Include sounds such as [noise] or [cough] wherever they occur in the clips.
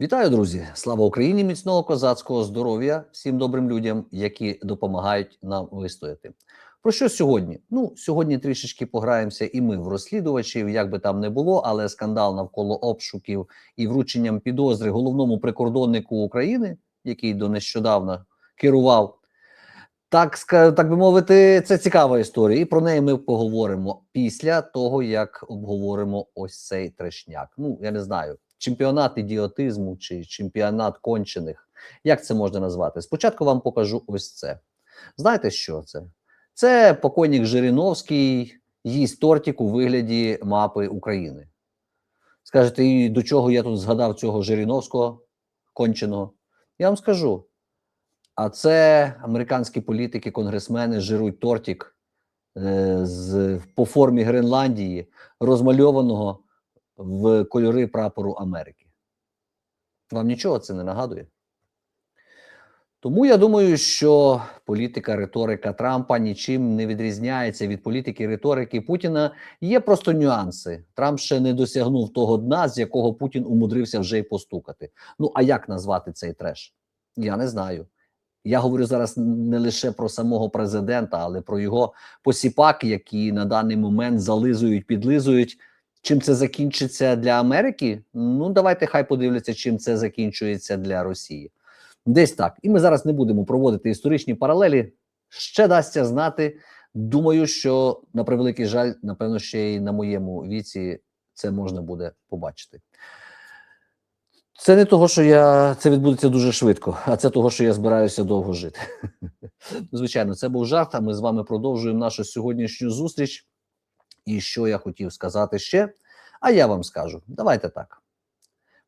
Вітаю, друзі! Слава Україні! Міцного козацького здоров'я всім добрим людям, які допомагають нам вистояти. Про що сьогодні? Ну, сьогодні трішечки пограємося і ми в розслідувачів, як би там не було, але скандал навколо обшуків і врученням підозри головному прикордоннику України, який до нещодавна керував. Так, так би мовити, це цікава історія, і про неї ми поговоримо після того, як обговоримо ось цей трешняк. Ну, я не знаю, чемпіонат ідіотизму чи чемпіонат кончених. Як це можна назвати? Спочатку вам покажу ось це. Знаєте, що це? Це покойник Жириновський їсть тортик у вигляді мапи України. Скажете, і до чого я тут згадав цього Жириновського конченого? Я вам скажу. А це американські політики, конгресмени жирують тортик е, з, по формі Гренландії, розмальованого в кольори прапору Америки. Вам нічого це не нагадує? Тому я думаю, що політика, риторика Трампа нічим не відрізняється від політики риторики Путіна. Є просто нюанси. Трамп ще не досягнув того дна, з якого Путін умудрився вже й постукати. Ну а як назвати цей треш? Я не знаю. Я говорю зараз не лише про самого президента, але про його посіпаки, які на даний момент зализують, підлизують. Чим це закінчиться для Америки? Ну давайте хай подивляться, чим це закінчується для Росії. Десь так. І ми зараз не будемо проводити історичні паралелі. Ще дасться знати. Думаю, що на превеликий жаль, напевно, ще й на моєму віці це можна буде побачити. Це не того, що я це відбудеться дуже швидко, а це того, що я збираюся довго жити. [laughs] Звичайно, це був жарт. А ми з вами продовжуємо нашу сьогоднішню зустріч. І що я хотів сказати ще? А я вам скажу: давайте так.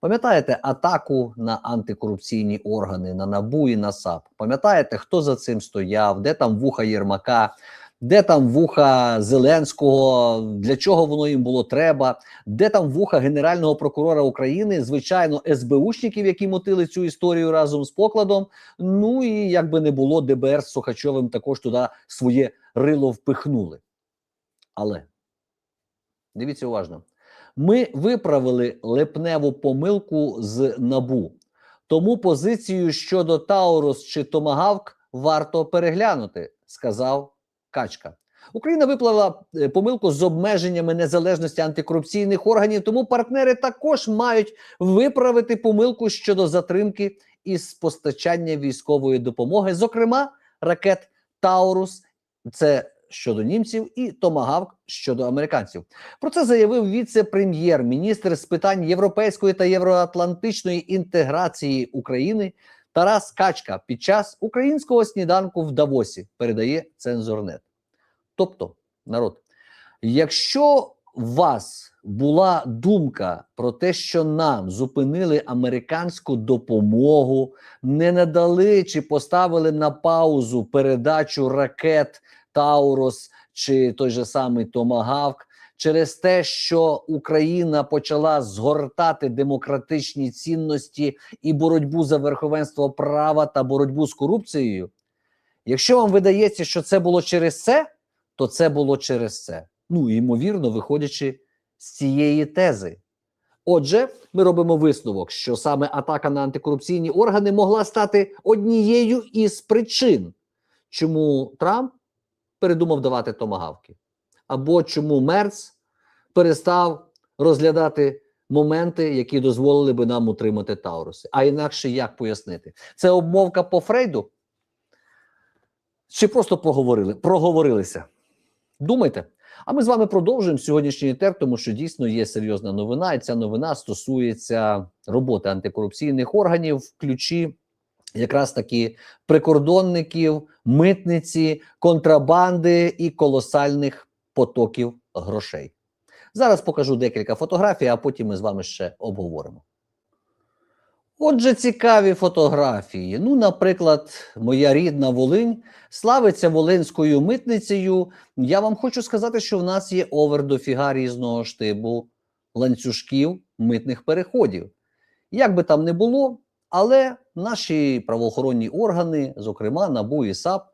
Пам'ятаєте атаку на антикорупційні органи, на НАБУ і на САП? Пам'ятаєте, хто за цим стояв, де там вуха Єрмака, де там вуха Зеленського, для чого воно їм було треба, де там вуха Генерального прокурора України, звичайно, СБУшників, які мотили цю історію разом з покладом. Ну і як би не було, ДБР з Сухачовим також туди своє рило впихнули. Але дивіться уважно. Ми виправили липневу помилку з набу. Тому позицію щодо Таурус чи Томагавк варто переглянути, сказав Качка. Україна виплала е, помилку з обмеженнями незалежності антикорупційних органів, тому партнери також мають виправити помилку щодо затримки із постачання військової допомоги, зокрема ракет Таурус. Це щодо німців і Томагавк щодо американців. Про це заявив віце-прем'єр-міністр з питань європейської та євроатлантичної інтеграції України Тарас Качка під час українського сніданку в Давосі. Передає цензорнет. Тобто, народ, якщо у вас була думка про те, що нам зупинили американську допомогу, не надали чи поставили на паузу передачу ракет Таурос чи той же самий Томагавк, через те, що Україна почала згортати демократичні цінності і боротьбу за верховенство права та боротьбу з корупцією. Якщо вам видається, що це було через це, то це було через це. Ну, ймовірно, виходячи з цієї тези. Отже, ми робимо висновок, що саме атака на антикорупційні органи могла стати однією із причин, чому Трамп передумав давати томагавки, або чому Мерц перестав розглядати моменти, які дозволили би нам утримати Тауруси. А інакше як пояснити? Це обмовка по Фрейду? Чи просто поговорили? Проговорилися? Думайте. А ми з вами продовжуємо сьогоднішній етер, тому що дійсно є серйозна новина, і ця новина стосується роботи антикорупційних органів в ключі якраз таки прикордонників, митниці, контрабанди і колосальних потоків грошей. Зараз покажу декілька фотографій, а потім ми з вами ще обговоримо. Отже, цікаві фотографії. Ну, наприклад, моя рідна Волинь славиться волинською митницею. Я вам хочу сказати, що в нас є овер дофіга різного штибу ланцюжків митних переходів. Як би там не було, але наші правоохоронні органи, зокрема НАБУ і САП,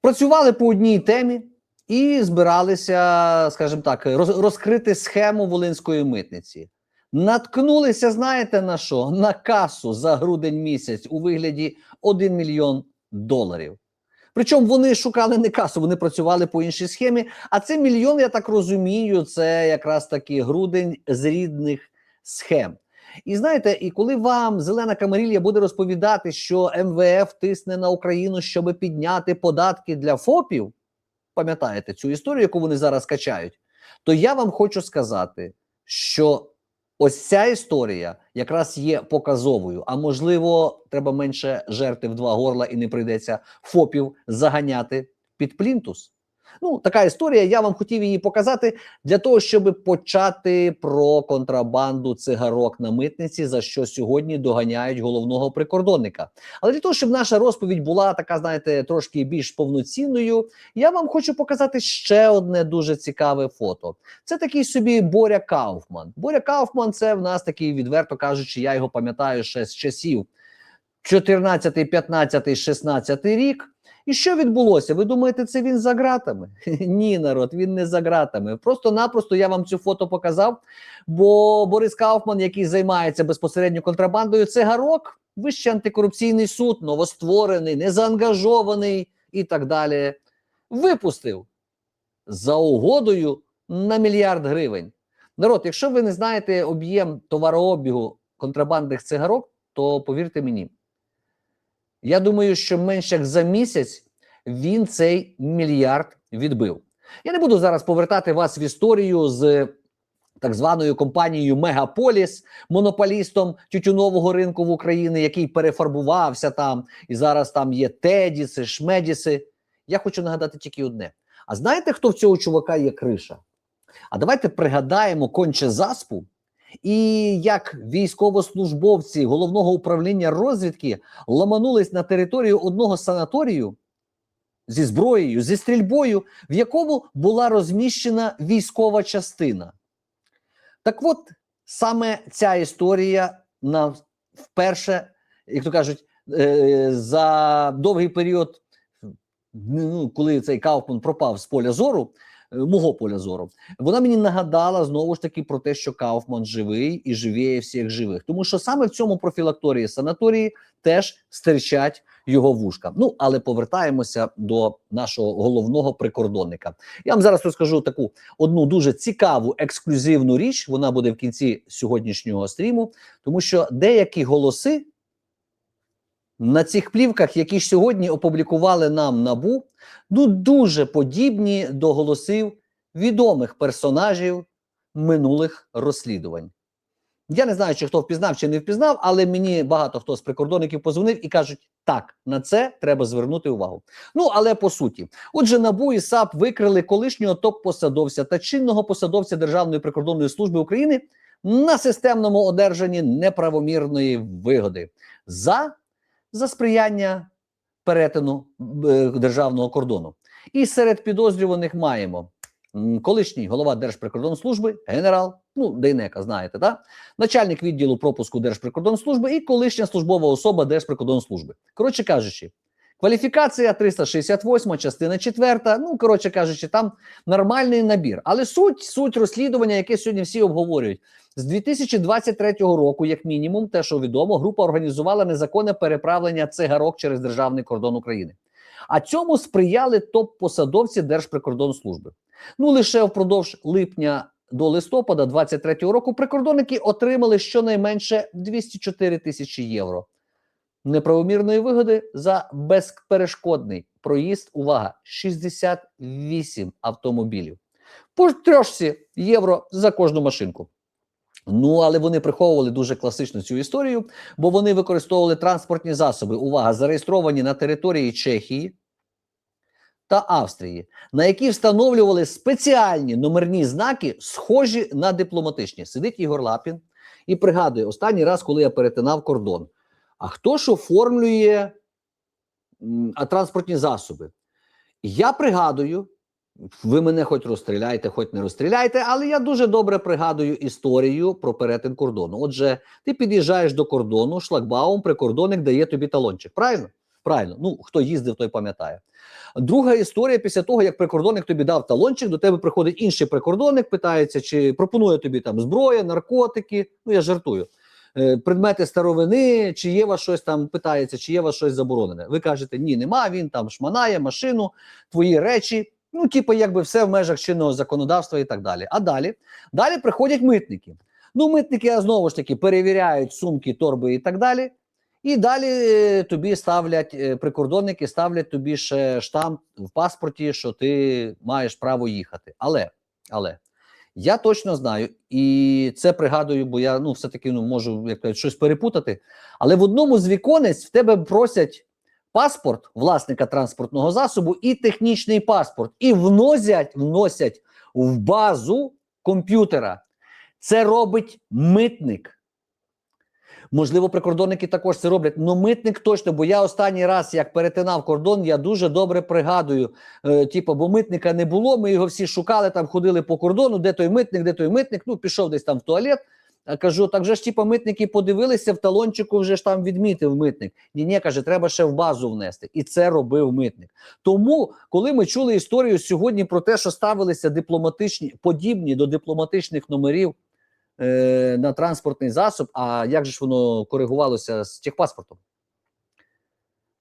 працювали по одній темі і збиралися, скажімо так, розкрити схему волинської митниці. наткнулися, знаєте на що? На касу за грудень місяць у вигляді 1 мільйон доларів. Причому вони шукали не касу, вони працювали по іншій схемі. А це мільйон, я так розумію, це якраз таки грудень з рідних схем. І знаєте, і коли вам зелена камарілля буде розповідати, що МВФ тисне на Україну, щоб підняти податки для ФОПів, пам'ятаєте цю історію, яку вони зараз качають, то я вам хочу сказати, що ось ця історія якраз є показовою. А можливо, треба менше жерти в два горла і не прийдеться ФОПів заганяти під плінтус. Ну, така історія. Я вам хотів її показати для того, щоб почати про контрабанду цигарок на митниці, за що сьогодні доганяють головного прикордонника. Але для того, щоб наша розповідь була така, знаєте, трошки більш повноцінною, я вам хочу показати ще одне дуже цікаве фото. Це такий собі Боря Кауфман. Боря Кауфман це в нас такий, відверто кажучи, я його пам'ятаю ще з часів 14, 15, 16 рік. І що відбулося? Ви думаєте, це він за ґратами? [laughs] Ні, народ, він не за ґратами. Просто-напросто я вам цю фото показав. Бо Борис Кауфман, який займається безпосередньо контрабандою цигарок, вищий антикорупційний суд, новостворений, незаангажований і так далі, випустив за угодою на мільярд гривень. Народ, якщо ви не знаєте об'єм товарообігу контрабандних цигарок, то повірте мені. Я думаю, що менше як за місяць він цей мільярд відбив. Я не буду зараз повертати вас в історію з так званою компанією Мегаполіс, монополістом тютюнового ринку в Україні, який перефарбувався там, і зараз там є Тедіси, Шмедіси. Я хочу нагадати тільки одне: а знаєте, хто в цього чувака є криша? А давайте пригадаємо конче заспу. І як військовослужбовці головного управління розвідки ламанулись на територію одного санаторію зі зброєю, зі стрільбою, в якому була розміщена військова частина. Так от саме ця історія нам вперше, як то кажуть, е, за довгий період, ну, коли цей Кауфман пропав з поля зору, мого поля зору, вона мені нагадала знову ж таки про те, що Кауфман живий і живіє всіх живих. Тому що саме в цьому профілакторії санаторії теж стирчать його вушка. Ну але повертаємося до нашого головного прикордонника. Я вам зараз розкажу таку одну дуже цікаву ексклюзивну річ. Вона буде в кінці сьогоднішнього стріму, тому що деякі голоси. На цих плівках, які ж сьогодні опублікували нам набу, ну дуже подібні до голосів відомих персонажів минулих розслідувань. Я не знаю, чи хто впізнав чи не впізнав, але мені багато хто з прикордонників позвонив і кажуть, так, на це треба звернути увагу. Ну, але по суті, отже, НАБУ і САП викрили колишнього топ-посадовця та чинного посадовця Державної прикордонної служби України на системному одержанні неправомірної вигоди за, за сприяння перетину е, державного кордону. І серед підозрюваних маємо колишній голова Держприкордонслужби, генерал, ну, Дейнека, знаєте, да? начальник відділу пропуску Держприкордонслужби і колишня службова особа Держприкордонслужби. Коротше кажучи, кваліфікація 368, частина 4, ну, коротше кажучи, там нормальний набір. Але суть, суть розслідування, яке сьогодні всі обговорюють, з 2023 року, як мінімум, те, що відомо, група організувала незаконне переправлення цигарок через державний кордон України. А цьому сприяли топ-посадовці Держприкордонслужби. Ну лише впродовж липня до листопада 23-го року прикордонники отримали щонайменше 204 тисячі євро неправомірної вигоди за безперешкодний проїзд. Увага! 68 автомобілів. По трьошці євро за кожну машинку. Ну, але вони приховували дуже класичну цю історію, бо вони використовували транспортні засоби. Увага, зареєстровані на території Чехії та Австрії, на які встановлювали спеціальні номерні знаки, схожі на дипломатичні. Сидить Ігор Лапін і пригадує останній раз, коли я перетинав кордон. А хто ж оформлює транспортні засоби? Я пригадую, ви мене хоч розстріляйте, хоч не розстріляйте, але я дуже добре пригадую історію про перетин кордону. Отже, ти під'їжджаєш до кордону, шлагбаум, прикордонник дає тобі талончик. Правильно? Правильно, ну хто їздив, той пам'ятає. Друга історія після того, як прикордонник тобі дав талончик, до тебе приходить інший прикордонник, питається, чи пропонує тобі там зброя, наркотики. Ну я жартую. Е, Предмети старовини, чи є вас щось там, питається, чи є вас щось заборонене. Ви кажете, ні, нема. Він там шманає машину, твої речі. Ну, типу, якби все в межах чинного законодавства і так далі. А далі далі приходять митники. Ну, митники знову ж таки перевіряють сумки, торби і так далі. І далі е, тобі ставлять е, прикордонники, ставлять тобі ще штамп в паспорті, що ти маєш право їхати. Але, але я точно знаю, і це пригадую, бо я ну все-таки ну, можу як кажуть, щось перепутати. Але в одному з віконець в тебе просять паспорт власника транспортного засобу і технічний паспорт, і вносять, вносять в базу комп'ютера. Це робить митник. Можливо, прикордонники також це роблять. Ну, митник точно, бо я останній раз, як перетинав кордон, я дуже добре пригадую. Е, типу, бо митника не було. Ми його всі шукали, там ходили по кордону, де той митник, де той митник. Ну, пішов десь там в туалет. А кажу, так же ж типу, митники подивилися в талончику, вже ж там відмітив митник. Ні, ні, каже, треба ще в базу внести. І це робив митник. Тому, коли ми чули історію сьогодні про те, що ставилися дипломатичні, подібні до дипломатичних номерів е, на транспортний засоб, а як же ж воно коригувалося з техпаспортом?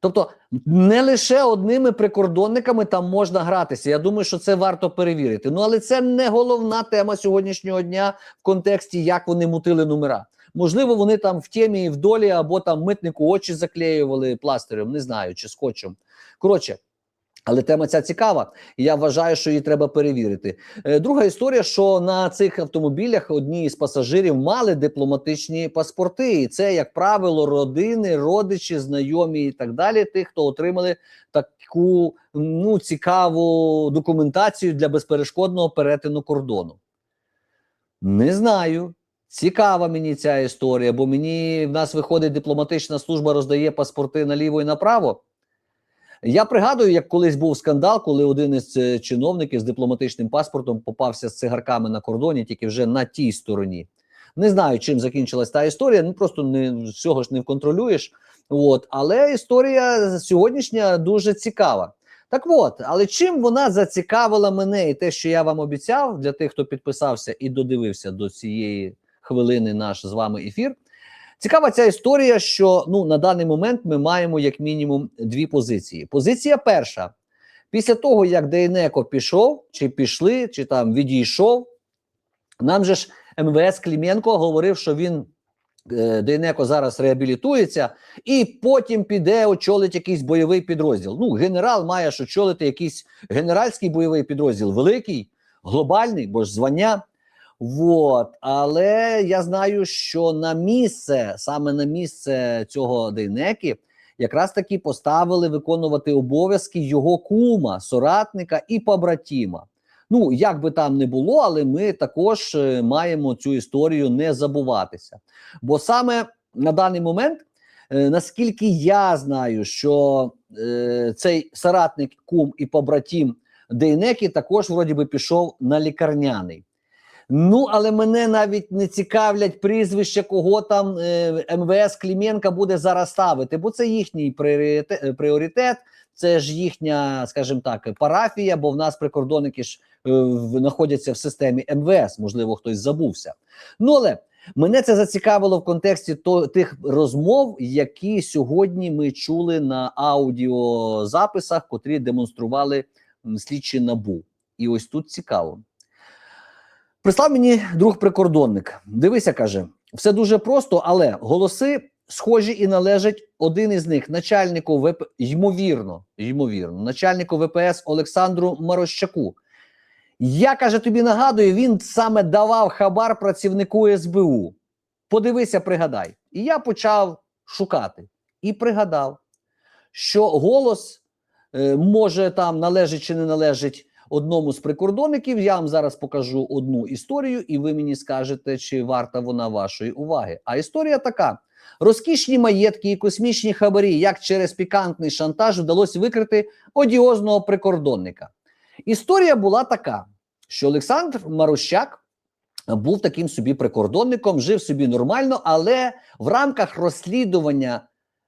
Тобто не лише одними прикордонниками там можна гратися. Я думаю, що це варто перевірити. Ну але це не головна тема сьогоднішнього дня в контексті, як вони мутили номера. Можливо, вони там в темі і в долі, або там митнику очі заклеювали пластирем, не знаю, чи скотчем. Коротше. Але тема ця цікава, і я вважаю, що її треба перевірити. Е, Друга історія, що на цих автомобілях одні із пасажирів мали дипломатичні паспорти, і це, як правило, родини, родичі, знайомі і так далі. Тих, хто отримали таку ну цікаву документацію для безперешкодного перетину кордону. Не знаю. Цікава мені ця історія, бо мені в нас виходить дипломатична служба, роздає паспорти наліво і направо. Я пригадую, як колись був скандал, коли один із е, чиновників з дипломатичним паспортом попався з цигарками на кордоні, тільки вже на тій стороні. Не знаю, чим закінчилась та історія. Ну просто не всього ж не контролюєш. От, але історія сьогоднішня дуже цікава. Так от, але чим вона зацікавила мене, і те, що я вам обіцяв для тих, хто підписався і додивився до цієї хвилини наш з вами ефір. Цікава ця історія, що ну на даний момент ми маємо як мінімум дві позиції. Позиція перша: після того, як Дейнеко пішов, чи пішли, чи там відійшов, нам же ж МВС Кліменко говорив, що він е, Дейнеко зараз реабілітується, і потім піде очолить якийсь бойовий підрозділ. Ну, генерал має очолити якийсь генеральський бойовий підрозділ, великий, глобальний, бо ж звання. Вот, але я знаю, що на місце, саме на місце цього Дейнеки, якраз таки поставили виконувати обов'язки його кума, соратника і побратіма. Ну, як би там не було, але ми також е, маємо цю історію не забуватися. Бо саме на даний момент, е, наскільки я знаю, що е, цей соратник, кум і побратім Дейнеки також вроді би пішов на лікарняний. Ну, але мене навіть не цікавлять прізвища, кого там е, МВС Кліменка буде зараз ставити, бо це їхній пріоритет, це ж їхня, скажімо так, парафія, бо в нас прикордонники ж е, знаходяться в системі МВС, можливо, хтось забувся. Ну, але мене це зацікавило в контексті то, тих розмов, які сьогодні ми чули на аудіозаписах, котрі демонстрували слідчі набу. І ось тут цікаво. Прислав мені друг прикордонник. Дивися, каже, все дуже просто, але голоси схожі і належать один із них, начальнику ВП, ймовірно, ймовірно, начальнику ВПС Олександру Марощаку. Я каже, тобі нагадую, він саме давав хабар працівнику СБУ. Подивися, пригадай. І я почав шукати і пригадав, що голос е, може там належить чи не належить одному з прикордонників. Я вам зараз покажу одну історію, і ви мені скажете, чи варта вона вашої уваги. А історія така: розкішні маєтки і космічні хабарі, як через пікантний шантаж вдалося викрити одіозного прикордонника. Історія була така, що Олександр Марущак був таким собі прикордонником, жив собі нормально, але в рамках розслідування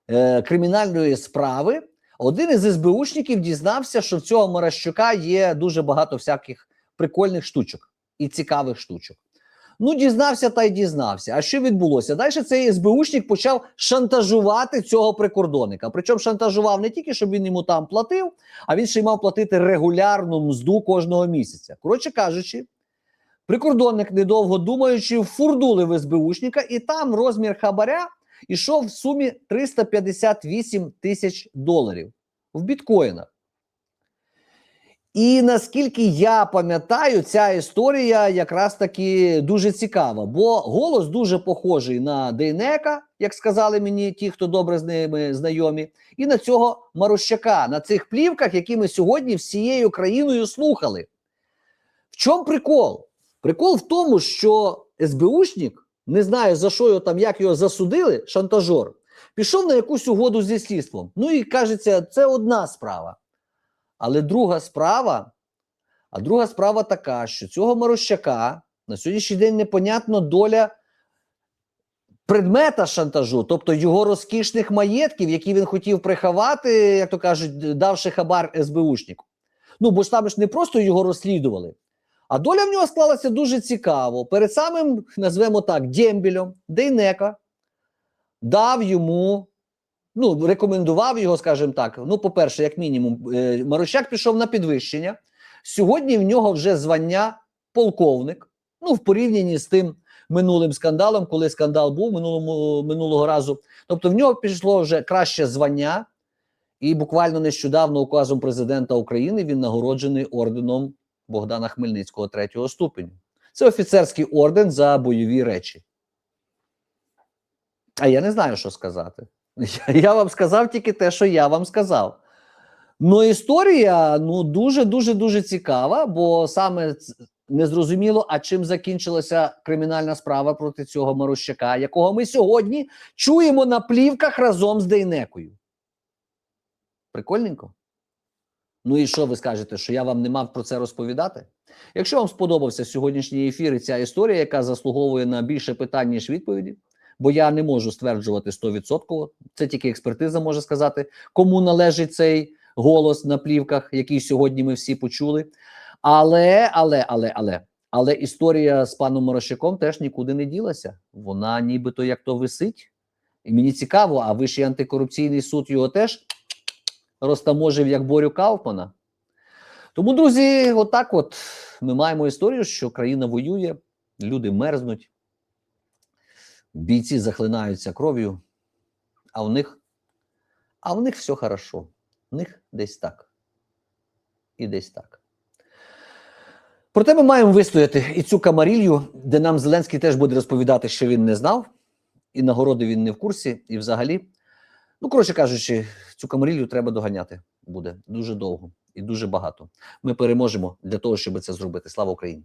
е, кримінальної справи один із СБУшників дізнався, що в цього Маращука є дуже багато всяких прикольних штучок і цікавих штучок. Ну, дізнався та й дізнався. А що відбулося? Далі цей СБУшник почав шантажувати цього прикордонника. Причому шантажував не тільки, щоб він йому там платив, а він ще й мав платити регулярну мзду кожного місяця. Коротше кажучи, прикордонник, недовго думаючи, фурдулив СБУшника, і там розмір хабаря ішов в сумі 358 тисяч доларів в біткоїнах. І наскільки я пам'ятаю, ця історія якраз таки дуже цікава, бо голос дуже похожий на Дейнека, як сказали мені ті, хто добре з ними знайомі, і на цього Марущака на цих плівках, які ми сьогодні всією країною слухали. В чому прикол? Прикол в тому, що СБУшник, не знаю за що його там, як його засудили, шантажор, пішов на якусь угоду зі слідством. Ну і кажеться, це одна справа. Але друга справа, а друга справа така, що цього Марощака на сьогоднішній день непонятно доля предмета шантажу, тобто його розкішних маєтків, які він хотів приховати, як то кажуть, давши хабар СБУшнику. Ну, бо ж там ж не просто його розслідували, а доля в нього склалася дуже цікаво. Перед самим, назвемо так, Дембілем, Дейнека дав йому ну, рекомендував його, скажімо так. Ну, по-перше, як мінімум, е, Марущак пішов на підвищення. Сьогодні в нього вже звання полковник. Ну, в порівнянні з тим минулим скандалом, коли скандал був минулому, минулого разу. Тобто в нього пішло вже краще звання, і буквально нещодавно указом президента України він нагороджений орденом Богдана Хмельницького третього ступеню. Це офіцерський орден за бойові речі. А я не знаю, що сказати. [laughs] Я, вам сказав тільки те, що я вам сказав. Ну, історія ну дуже дуже дуже цікава, бо саме незрозуміло, а чим закінчилася кримінальна справа проти цього Марущака, якого ми сьогодні чуємо на плівках разом з Дейнекою. Прикольненько. Ну і що ви скажете, що я вам не мав про це розповідати? Якщо вам сподобався сьогоднішній ефір і ця історія, яка заслуговує на більше питань, ніж відповіді, бо я не можу стверджувати 100%, це тільки експертиза може сказати, кому належить цей голос на плівках, який сьогодні ми всі почули. Але, але, але, але, але історія з паном Морошиком теж нікуди не ділася. Вона нібито як то висить. І мені цікаво, а Вищий антикорупційний суд його теж розтаможив як Борю Кауфмана. Тому, друзі, отак от ми маємо історію, що країна воює, люди мерзнуть, бійці захлинаються кров'ю, а в них, а в них все хорошо. В них десь так. І десь так. Проте ми маємо вистояти і цю камарілью, де нам Зеленський теж буде розповідати, що він не знав, і нагороди він не в курсі, і взагалі. Ну, коротше кажучи, цю камарілью треба доганяти буде дуже довго і дуже багато. Ми переможемо для того, щоб це зробити. Слава Україні!